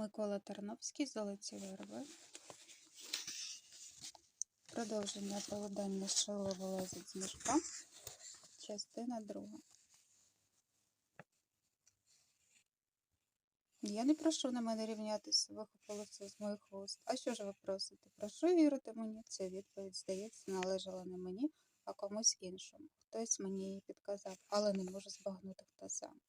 Микола Тарновський, Золоті верби. Продовження оповідання шило вилазить з мішка. Частина друга. Я не прошу на мене рівнятися, вихопилося з моїх вуст. А що ж ви просите? Прошу вірити мені. Ця відповідь, здається, належала не мені, а комусь іншому. Хтось мені її підказав, але не можу збагнути, хто сам.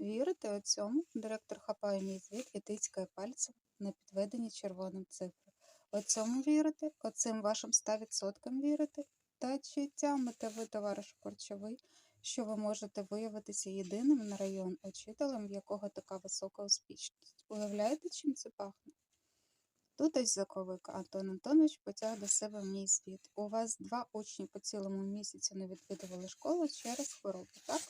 Вірите у цьому? Директор хапає мій звіт і тицькає пальцем на підведені червоним цифри. У цьому вірите? Оцим вашим 100% вірите? Та чи тямите ви, товариш Корчовий, що ви можете виявитися єдиним на район учителем, в якого така висока успішність? Уявляєте, чим це пахне? Тут ось заковика Антон Антонович потяг до себе мій звіт. У вас два учні по цілому місяці не відвідували школу через хворобу, так?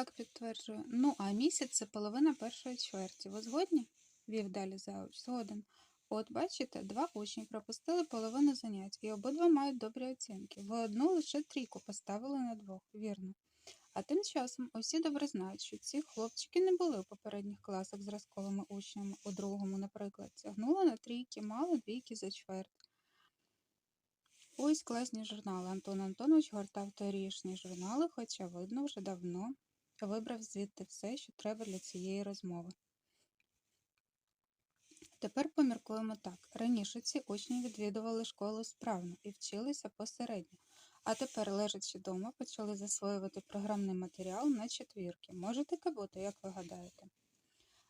Так, підтверджую. Ну, а місяць це половина першої чверті. Ви згодні? вів далі зауч. Згоден. От, бачите, два учні пропустили половину занять, і обидва мають добрі оцінки. Ви одну лише трійку поставили на двох, вірно. А тим часом усі добре знають, що ці хлопчики не були у попередніх класах зразковими учнями, у другому, наприклад, тягнули на трійки, мали двійки за чверть. Ось класні журнали. Антон Антонович гортав торішні журнали, хоча, видно, вже давно вибрав звідти все, що треба для цієї розмови. Тепер поміркуємо так. Раніше ці учні відвідували школу справно і вчилися посередньо, а тепер, лежачи вдома, почали засвоювати програмний матеріал на четвірки. Можете кабути, як ви гадаєте?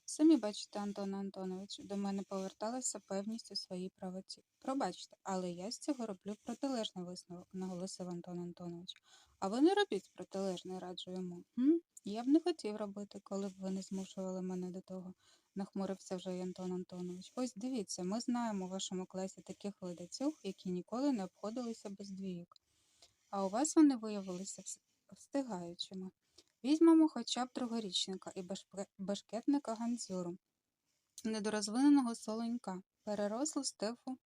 Самі бачите, Антоне Антоновичу, до мене поверталася певність у своїй правоті. Пробачте, але я з цього роблю протилежний висновок, наголосив Антон Антонович. А ви не робіть протилежний, раджу йому. М? Я б не хотів робити, коли б ви не змушували мене до того, нахмурився вже Антон Антонович. Ось дивіться, ми знаємо у вашому класі таких ледацюг, які ніколи не обходилися без двійок. А у вас вони виявилися встигаючими. Візьмемо хоча б другорічника і башкетника Гандзюру, недорозвиненого солонька, перерослу Стефу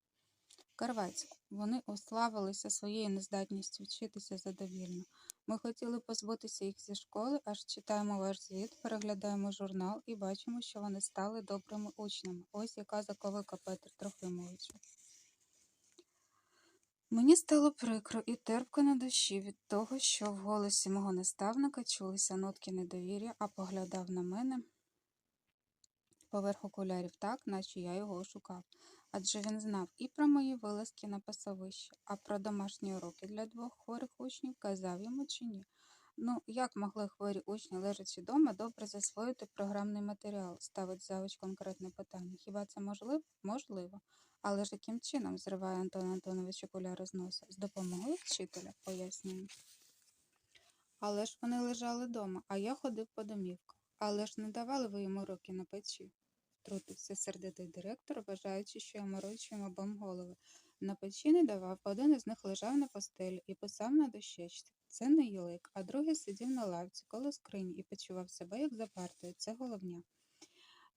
Карвацьку. Вони уславилися своєю нездатністю вчитися задовільно. Ми хотіли позбутися їх зі школи, аж читаємо ваш звіт, переглядаємо журнал і бачимо, що вони стали добрими учнями. Ось яка заковика Петр Трохимовичу. Мені стало прикро і терпко на душі від того, що в голосі мого наставника чулися нотки недовір'я, а поглядав на мене поверх окулярів так, наче я його шукав. Адже він знав і про мої вилазки на пасовище, а про домашні уроки для двох хворих учнів казав йому чи ні. Ну, як могли хворі учні, лежачи вдома, добре засвоїти програмний матеріал, ставить завуч конкретне питання. Хіба це можливо? Можливо. Але ж яким чином зриває Антон Антонович окуляри з носа? З допомогою вчителя, пояснюю. Але ж вони лежали вдома, а я ходив по домівках. Але ж не давали ви йому руки на печі, втрутився сердитий директор, вважаючи, що я морочу обом голови. На печі не давав, один із них лежав на постелі і писав на дощечці. Це не Юлик, а другий сидів на лавці коло скрині і почував себе як за партою. Це головня.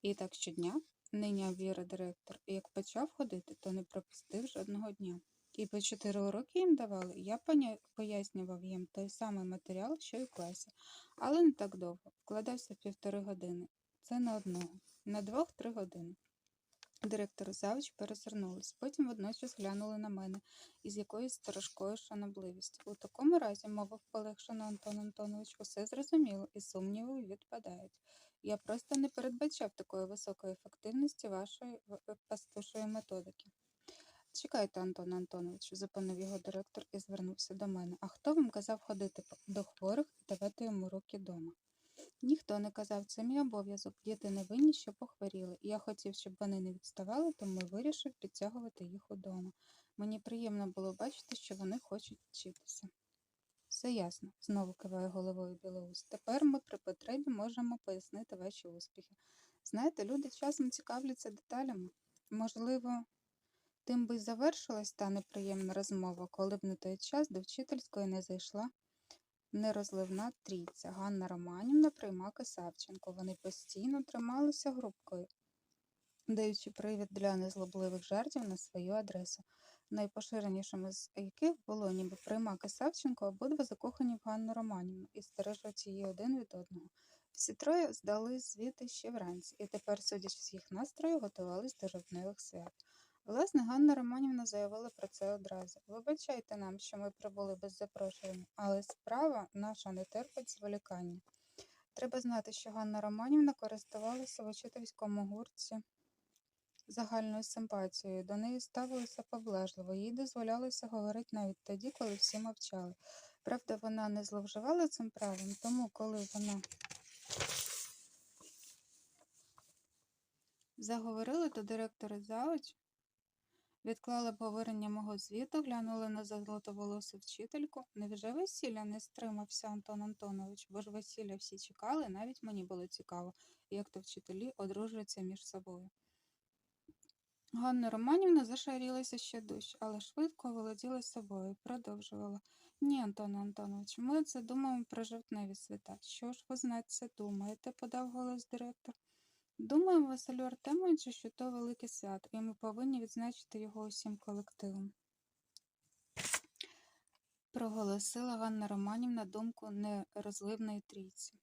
І так щодня, нині віра директор, і як почав ходити, то не пропустив жодного дня. І по чотири уроки їм давали, я пояснював їм той самий матеріал, що й у класі, але не так довго. Вкладався півтори години. Це на одного, на двох-три години. Директор завуч перезирнулись, потім водночас глянули на мене із якоюсь сторожкою шанобливістю. У такому разі, мовив полегшено Антон Антонович, усе зрозуміло, і сумніви відпадають. Я просто не передбачав такої високої ефективності вашої е, пастушої методики. Чекайте, Антон Антонович, зупинив його директор і звернувся до мене. А хто вам казав ходити до хворих і давати йому руки дома? Ніхто не казав, це мій обов'язок. Діти не винні, що похворіли. Я хотів, щоб вони не відставали, тому вирішив підтягувати їх удома. Мені приємно було бачити, що вони хочуть вчитися. Все ясно, знову киває головою Білоус. Тепер ми при потребі можемо пояснити ваші успіхи. Знаєте, люди часом цікавляться деталями. Можливо, тим би й завершилась та неприємна розмова, коли б на той час до вчительської не зайшла нерозливна трійця. Ганна Романівна, Приймак і Савченко. Вони постійно трималися групкою, даючи привід для незлобливих жартів на свою адресу. найпоширенішими з яких було ніби Приймак і Савченко, обидва закохані в Ганну Романівну і стережуть її один від одного. Всі троє здали звіти ще вранці, і тепер, судячи з їх настрою, готувались до жовтневих свят. Власне, Ганна Романівна заявила про це одразу. Вибачайте нам, що ми прибули без запрошення, але справа наша не терпить зволікання. Треба знати, що Ганна Романівна користувалася в учительському гуртці загальною симпатією. До неї ставилися поблажливо, їй дозволялося говорити навіть тоді, коли всі мовчали. Правда, вона не зловживала цим правом, тому коли вона заговорила, то директор зауч відклала обговорення мого звіту, глянула на золотоволосу вчительку. Невже весілля не стримався Антон Антонович, бо ж весілля всі чекали, навіть мені було цікаво, як то вчителі одружуються між собою. Ганна Романівна зашарілася ще дужче, але швидко володіла собою, продовжувала. Ні, Антоне Антонович, ми це думаємо про жовтневі свята. Що ж ви знать це думаєте? подав голос директор. Думаємо, Василю Артемовичу, що то велике свято, і ми повинні відзначити його усім колективом. Проголосила Ганна Романівна думку нерозливної трійці.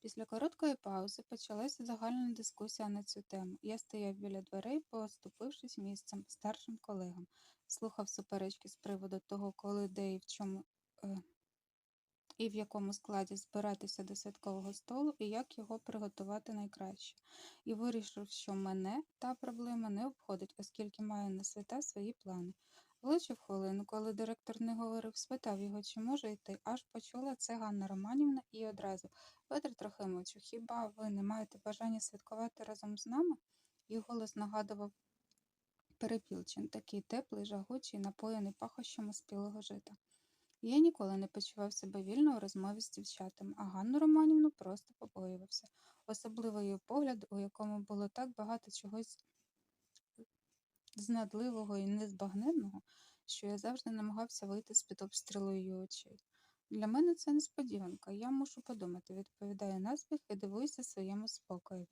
Після короткої паузи почалася загальна дискусія на цю тему. Я стояв біля дверей, поступившись місцем старшим колегам, слухав суперечки з приводу того, коли, де і в чому е, і в якому складі збиратися до святкового столу, і як його приготувати найкраще. І вирішив, що мене та проблема не обходить, оскільки маю на свята свої плани. Влучив хвилину, коли директор не говорив, спитав його, чи може йти, аж почула це Ганна Романівна і одразу Петр Трохимовичу, хіба ви не маєте бажання святкувати разом з нами? Їх голос нагадував перепілчин, такий теплий, жагучий, напоєний пахощами спілого жита. Я ніколи не почував себе вільно у розмові з дівчатами, а Ганну Романівну просто побоювався, особливо її погляд, у якому було так багато чогось знадливого і незбагненного, що я завжди намагався вийти з-під обстрілу її очей. Для мене це несподіванка, я мушу подумати, відповідаю наспіх і дивуюся своєму спокою.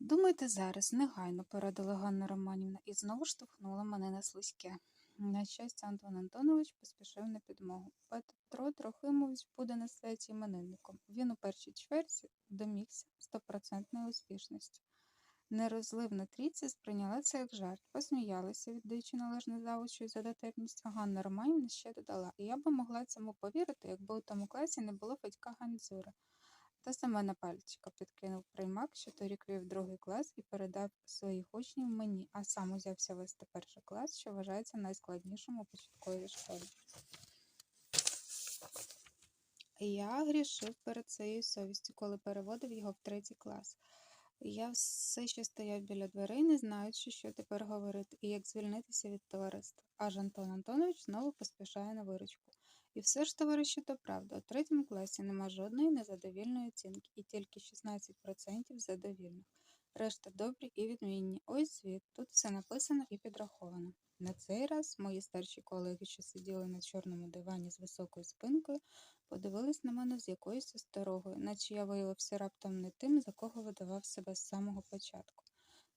Думайте зараз, негайно, порадила Ганна Романівна і знову штовхнула мене на слизьке. На щастя, Антон Антонович поспішив на підмогу. Петро Трохимович буде на святі іменинником. Він у першій чверті домігся стопроцентної успішності. Нерозливна трійця сприйняла це як жарт, посміялася, віддаючи належне завучу за дотепність, Ганна Романівна ще додала, і я би могла цьому повірити, якби у тому класі не було Федька Гандзюра. Та саме на пальчика підкинув приймак, що торік вів другий клас і передав своїх учнів мені, а сам узявся вести перший клас, що вважається найскладнішим у початковій школі. Я грішив перед своєю совістю, коли переводив його в третій клас. Я все ще стояв біля дверей, не знаючи, що тепер говорити і як звільнитися від товариства. Аж Антон Антонович знову поспішає на виручку. І все ж, товариші, то правда, у третьому класі нема жодної незадовільної оцінки, і тільки 16% задовільних. Решта добрі і відмінні. Ось звіт. Тут все написано і підраховано. На цей раз мої старші колеги, що сиділи на чорному дивані з високою спинкою, подивились на мене з якоюсь осторогою, наче я виявився раптом не тим, за кого видавав себе з самого початку.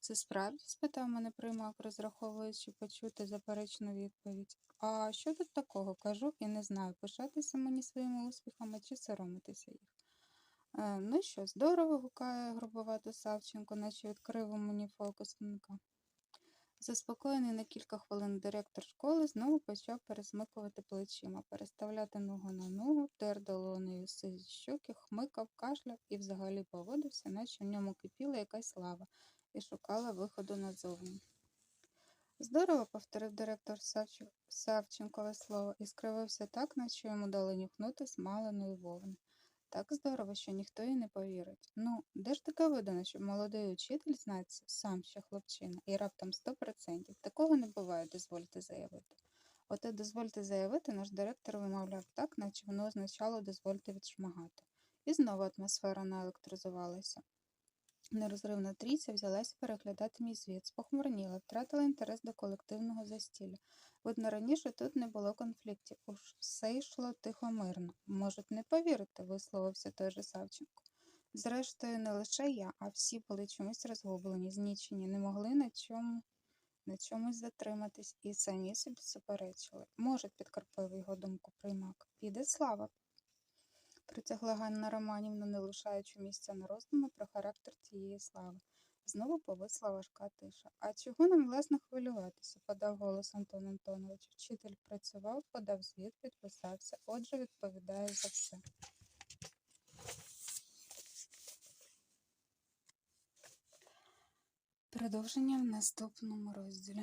Це справді? спитав мене приймак, розраховуючи почути заперечну відповідь. А що тут такого? кажу і не знаю, пишатися мені своїми успіхами чи соромитися їх. Е, ну що, здорово, гукає грубовато Савченко, наче відкрив у мені фокусника. Заспокоєний на кілька хвилин директор школи знову почав пересмикувати плечима, переставляти ногу на ногу, тер долонею сизі щоки, хмикав, кашляв і взагалі поводився, наче в ньому кипіла якась лава і шукала виходу назовні. Здорово, повторив директор Савченкове слово і скривився так, наче йому дали нюхнути смаленої вовни. Так здорово, що ніхто їй не повірить. Ну, де ж таке видано, щоб молодий учитель знається, сам ще хлопчина, і раптом сто процентів. Такого не буває, дозвольте заявити. Оте дозвольте заявити, наш директор вимовляв так, наче воно означало дозвольте відшмагати. І знову атмосфера наелектризувалася. Нерозривна трійця взялася переглядати мій звіт, спохмурніла, втратила інтерес до колективного застілля. Видно, раніше тут не було конфліктів, уж все йшло тихо мирно. Можуть не повірити, висловився той же Савченко. Зрештою, не лише я, а всі були чомусь розгублені, знічені, не могли на чому на чомусь затриматись і самі собі суперечили. Можуть, підкріпив його думку приймак. Піде слава. Протягла Ганна Романівна, не лишаючи місця на роздуми про характер цієї слави. Знову повисла важка тиша. А чого нам, власне, хвилюватися? подав голос Антон Антонович. Вчитель працював, подав звіт, підписався, отже, відповідає за все. Продовження в наступному розділі.